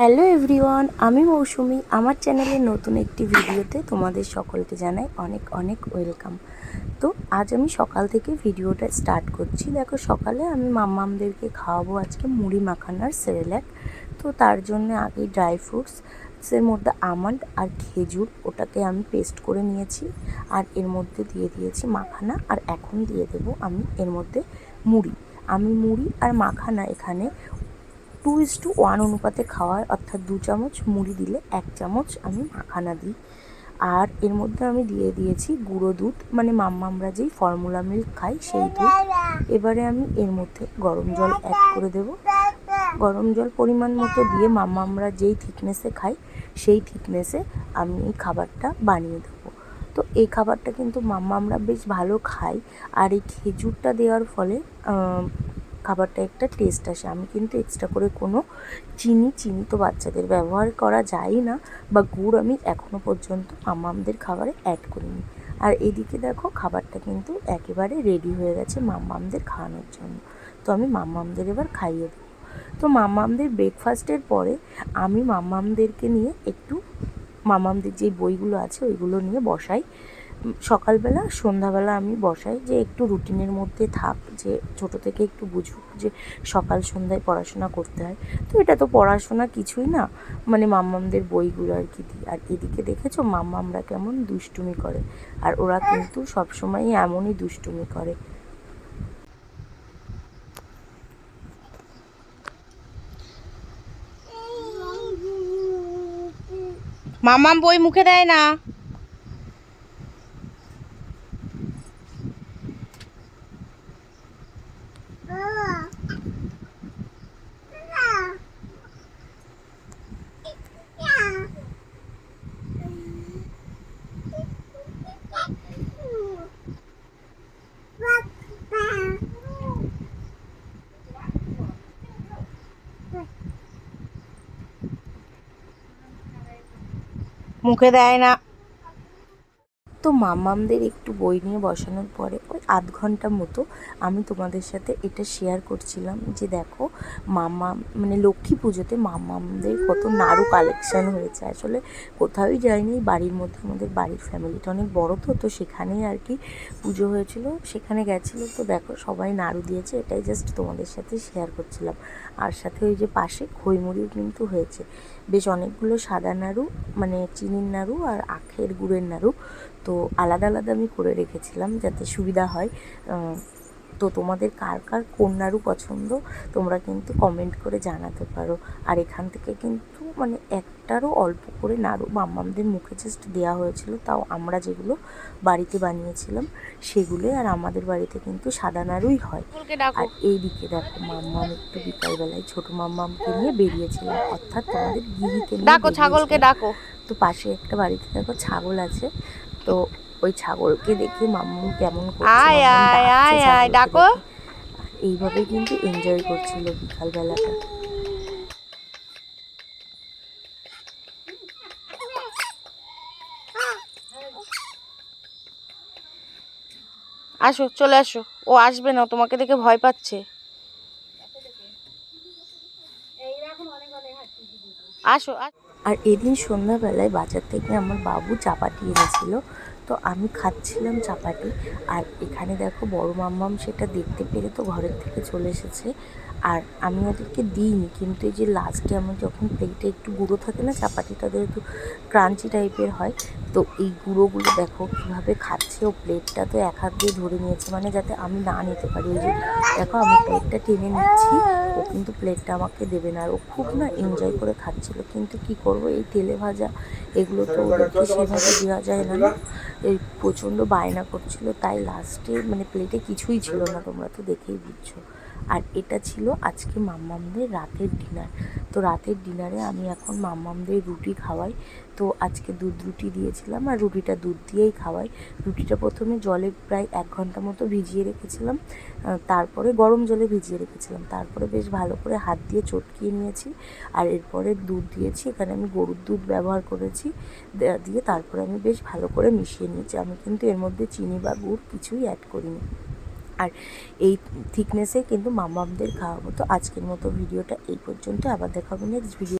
Hello everyone আমি মৌসুমি। আমার চ্যানেলের নতুন একটি ভিডিওতে তোমাদের সকলকে জানাই অনেক অনেক ওয়েলকাম। তো আজ আমি সকাল থেকে ভিডিওটা স্টার্ট করছি। দেখো সকালে আমি মাম্মামদেরকে খাওয়াবো আজকে মুড়ি মাখানার সেরেল্যাক তো তার জন্য আগে ড্রাই ফ্রুটসের মধ্যে আমন্ড আর খেজুর, ওটাকে আমি পেস্ট করে নিয়েছি। আর এর মধ্যে দিয়ে দিয়েছি মাখানা আর এখন দিয়ে দেবো আমি এর মধ্যে মুড়ি। আমি মুড়ি আর মাখানা এখানে টু ইস টু ওয়ান অনুপাতে খাওয়ায়, অর্থাৎ দু চামচ মুড়ি দিলে এক চামচ আমি মাখানা দিই। আর এর মধ্যে আমি দিয়ে দিয়েছি গুঁড়ো দুধ মানে মাম্মা আমরা যেই ফর্মুলা মিল্ক খাই সেই দুধ। এবারে আমি এর মধ্যে গরম জল অ্যাড করে দেব। গরম জল পরিমাণ মতো দিয়ে মাম্মা আমরা যেই থিকনেসে খাই সেই থিকনেসে আমি এই খাবারটা বানিয়ে দেবো। তো এই খাবারটা কিন্তু মাম্মা আমরা বেশ ভালো খাই আর এই খেজুরটা দেওয়ার ফলে খাবারটা একটা টেস্ট আসে। আমি কিন্তু এক্সট্রা করে কোনো চিনি চিনি তো বাচ্চাদের ব্যবহার করা যায় না, বা গুড় আমি এখনও পর্যন্ত মাম্মামদের খাবারে অ্যাড করিনি। আর এদিকে দেখো, খাবারটা কিন্তু একেবারে রেডি হয়ে গেছে মাম্মামদের খাওয়ানোর জন্য। তো আমি মাম্মামদের এবার খাইয়ে দেবো। তো মাম্মামদের ব্রেকফাস্টের পরে আমি মাম্মামদেরকে নিয়ে একটু, মামামদের যে বইগুলো আছে ওইগুলো নিয়ে বসাই। সকালবেলা, সন্ধ্যাবেলা আমি বসাই যে একটু রুটিনের মধ্যে থাক, যে ছোট থেকে একটু বুঝুক যে সকাল সন্ধ্যায় পড়াশোনা করতে হয়। তো এটা তো পড়াশোনা কিছুই না মানে মাম্মামদের বইগুলো আর কি দিই। আর এদিকে দেখেছ মাম্মামরা কেমন দুষ্টুমি করে, আর ওরা কিন্তু সবসময়ই এমনই দুষ্টুমি করে। মামাম বই মুখে দেয় না। মুখে দেয় না। তো মামামদের একটু বই নিয়ে বসানোর পরে ওই আধ ঘণ্টা মতো আমি তোমাদের সাথে এটা শেয়ার করছিলাম যে দেখো মামা মানে লক্ষ্মী পুজোতে মামামদের কত নাড়ু কালেকশন হয়েছে। আসলে কোথাওই যায়নি বাড়ির মধ্যে আমাদের বাড়ির ফ্যামিলিটা অনেক বড় তো তো সেখানেই আর কি পুজো হয়েছিল, সেখানে গেছিল। তো দেখো সবাই নাড়ু দিয়েছে, এটাই জাস্ট তোমাদের সাথে শেয়ার করছিলাম। আর সাথে ওই যে পাশে খইমুড়িও কিন্তু হয়েছে। বেশ অনেকগুলো সাদা নাড়ু মানে চিনির নাড়ু আর আখের গুড়ের নাড়ু, তো আলাদা আলাদা আমি করে রেখেছিলাম যাতে সুবিধা হয়। তো তোমাদের কার কার কোন নাড়ু পছন্দ তোমরা কিন্তু কমেন্ট করে জানাতে পারো। আর এখান থেকে কিন্তু মানে একটারও অল্প করে নাড়ু মাম্মামদের মুখে জাস্ট দেওয়া হয়েছিল তাও আমরা যেগুলো বাড়িতে বানিয়েছিলাম সেগুলোই আর আমাদের বাড়িতে কিন্তু সাদা নাড়ুই হয়। আর এই দিকে দেখো মাম্মাম একটু বিকালবেলায় ছোট মাম্মামকে নিয়ে বেরিয়েছিলাম অর্থাৎ তোমাদের নিয়ে ডাকো ছাগলকে। ডাকো। তো পাশে একটা বাড়িতে দেখো ছাগল আছে তো ওই ছাগলকে দেখে মাম্মু কেমন আয়, আয়, আয়, আয়, ডাকো। এইভাবে কিন্তু এনজয় করছিল বিকালবেলাটা। আসো চলে আসো। ও আসবে না তোমাকে দেখে ভয় পাচ্ছে। আসো আস- আর এদিন সন্ধ্যাবেলায় বাজার থেকে আমার বাবু চাপাটি এনেছিল। তো আমি খাচ্ছিলাম চাপাটি। আর এখানে দেখো বড় মাম্মাম সেটা দেখতে পেরে তো ঘরের থেকে চলে এসেছে। আর আমি ওদেরকে দিইনি, কিন্তু এই যে লাস্টে আমার যখন প্লেটে একটু গুঁড়ো থাকে না, চাপাটিটা ওদের একটু ক্রাঞ্চি টাইপের হয়, তো এই গুঁড়োগুলো দেখো কীভাবে খাচ্ছে। ও প্লেটটা তো এক হাত দিয়ে ধরে নিয়েছে মানে যাতে আমি না নিতে পারি। ওই যে দেখো আমি প্লেটটা টেনে নিচ্ছি, ও কিন্তু প্লেটটা আমাকে দেবে না। আর ও খুব না এনজয় করে খাচ্ছিলো, কিন্তু কি করব? এই তেলে ভাজা, এগুলো তো ওদেরকে সেভাবে দেওয়া যায় না। এই প্রচণ্ড বায়না করছিল, তাই লাস্টে মানে প্লেটে কিছুই ছিল না, তোমরা তো দেখেই বুঝছ। আর এটা ছিল আজকে মাম্মামদের রাতের ডিনার তো রাতের ডিনারে আমি এখন মাম্মামদের রুটি খাওয়াই। তো আজকে দুধ রুটি দিয়েছিলাম আর রুটিটা দুধ দিয়েই খাওয়াই। রুটিটা প্রথমে জলে প্রায় এক ঘণ্টা মতো ভিজিয়ে রেখেছিলাম। তারপরে গরম জলে ভিজিয়ে রেখেছিলাম। তারপরে বেশ ভালো করে হাত দিয়ে চটকিয়ে নিয়েছি। আর এরপরে দুধ দিয়েছি। এখানে আমি গরুর দুধ ব্যবহার করেছি। দিয়ে তারপরে আমি বেশ ভালো করে মিশিয়ে নিয়েছি। আমি কিন্তু এর মধ্যে চিনি বা গুড় কিছুই অ্যাড করিনি। আর এই থিকনেসে কিন্তু মামামদের খাওয়াবো তো আজকের মতো ভিডিওটা এই পর্যন্ত। আবার দেখাবো নেক্সট ভিডিও